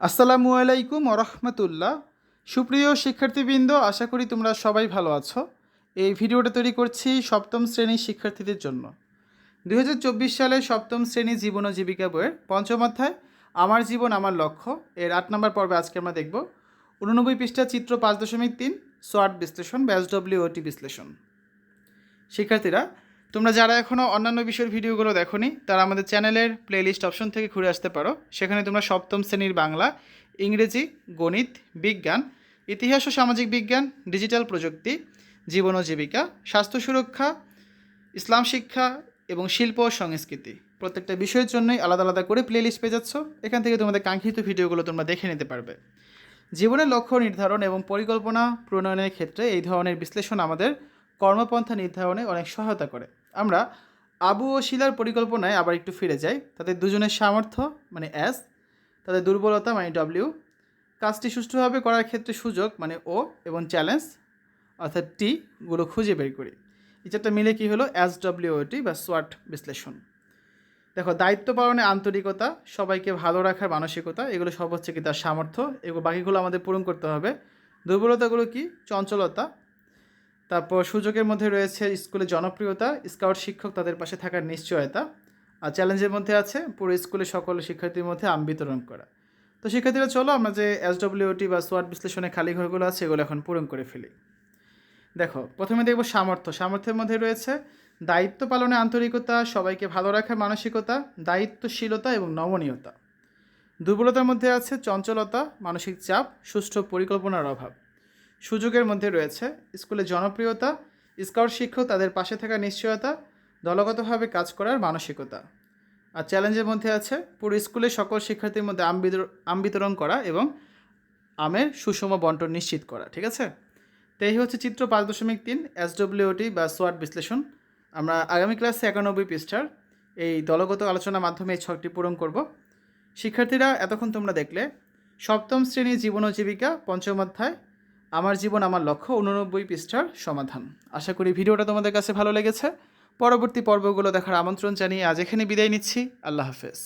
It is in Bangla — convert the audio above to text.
আসসালামু আলাইকুম ওরহমতুল্লাহ সুপ্রিয় শিক্ষার্থীবৃন্দ, আশা করি তোমরা সবাই ভালো আছো। এই ভিডিওটা তৈরি করছি সপ্তম শ্রেণির শিক্ষার্থীদের জন্য। দুই সালে সপ্তম শ্রেণি জীবন ও জীবিকা বইয়ের পঞ্চম অধ্যায়, আমার জীবন, আমার লক্ষ্য। এর আট নম্বর পর্বে আজকে আমরা দেখব। উননব্বই পৃষ্ঠা, চিত্র পাঁচ দশমিক তিন সোয়াট বিশ্লেষণ, ব্যাস ডব্লিউ ওটি বিশ্লেষণ। শিক্ষার্থীরা তোমরা যারা এখনও অন্যান্য বিষয়ের ভিডিওগুলো দেখোনি, তারা আমাদের চ্যানেলের প্লেলিস্ট অপশন থেকে ঘুরে আসতে পারো। সেখানে তোমরা সপ্তম শ্রেণির বাংলা, ইংরেজি, গণিত, বিজ্ঞান, ইতিহাস ও সামাজিক বিজ্ঞান, ডিজিটাল প্রযুক্তি, জীবন ও জীবিকা, স্বাস্থ্য সুরক্ষা, ইসলাম শিক্ষা এবং শিল্প ও সংস্কৃতি। প্রত্যেকটা বিষয়ের জন্যই আলাদা আলাদা করে প্লেলিস্ট পেয়ে যাচ্ছ। এখান থেকে তোমাদের কাঙ্ক্ষিত ভিডিওগুলো তোমরা দেখে নিতে পারবে। জীবনের লক্ষ্য নির্ধারণ এবং পরিকল্পনা প্রণয়নের ক্ষেত্রে এই ধরনের বিশ্লেষণ আমাদের কর্মপন্থা নির্ধারণে অনেক সহায়তা করে। আমরা আবু ও শিলার পরিকল্পনায় আবার একটু ফিরে যাই। তাদের দুজনের সামর্থ্য মানে এস তাদের দুর্বলতা মানে ডব্লিউ কাজটি সুষ্ঠুভাবে করার ক্ষেত্রে সুযোগ মানে ও এবং চ্যালেঞ্জ অর্থাৎ টি গুলো খুঁজে বের করি। এই চারটা মিলে কী হলো? এস ডব্লিউটি বা সোয়াট বিশ্লেষণ। দেখো, দায়িত্ব পালনে আন্তরিকতা, সবাইকে ভালো রাখার মানসিকতা, এগুলো হচ্ছে কি তার সামর্থ্য। এগুলো বাকিগুলো আমাদের পূরণ করতে হবে। দুর্বলতাগুলো কি? চঞ্চলতা তারপর সুযোগের মধ্যে রয়েছে স্কুলে জনপ্রিয়তা, স্কাউট শিক্ষক তাদের পাশে থাকার নিশ্চয়তা, আর চ্যালেঞ্জের মধ্যে আছে পুরো স্কুলে সকল শিক্ষার্থীর মধ্যে আম বিতরণ করা। তো শিক্ষার্থীরা, চলো আমরা যে এস ডব্লিউটি বা সোয়াট বিশ্লেষণে খালি ঘরগুলো আছে এগুলো এখন পূরণ করে ফেলি। দেখো, প্রথমে দেখব সামর্থ্য। সামর্থ্যের মধ্যে রয়েছে দায়িত্ব পালনে আন্তরিকতা, সবাইকে ভালো রাখার মানসিকতা, দায়িত্বশীলতা এবং নমনীয়তা। দুর্বলতার মধ্যে আছে চঞ্চলতা, মানসিক চাপ, সুষ্ঠু পরিকল্পনার অভাব। সুযোগের মধ্যে রয়েছে। স্কুলে জনপ্রিয়তা, স্কাউট শিক্ষক তাদের পাশে থাকা নিশ্চয়তা, দলগতভাবে কাজ করার মানসিকতা। আর চ্যালেঞ্জের মধ্যে আছে, পুরো স্কুলের সকল শিক্ষার্থীর মধ্যে আম বিতরণ করা এবং আমের সুষম বন্টন নিশ্চিত করা, ঠিক আছে? তো এই হচ্ছে চিত্র পাঁচ দশমিক তিন এসডব্লিউটি বা সোয়াট বিশ্লেষণ। আমরা আগামী ক্লাসে একানব্বই পৃষ্ঠার এই দলগত আলোচনার মাধ্যমে এই ছকটি পূরণ করব। শিক্ষার্থীরা, এতক্ষণ তোমরা দেখলে, সপ্তম শ্রেণির জীবন ও জীবিকা, পঞ্চম অধ্যায় আমার জীবন, আমার লক্ষ্য উননব্বই পৃষ্ঠার সমাধান। আশা করি ভিডিওটা তোমাদের কাছে ভালো লেগেছে। পরবর্তী পর্বগুলো দেখার আমন্ত্রণ জানিয়ে আজ এখানে বিদায় নিচ্ছি। আল্লাহ হাফেজ।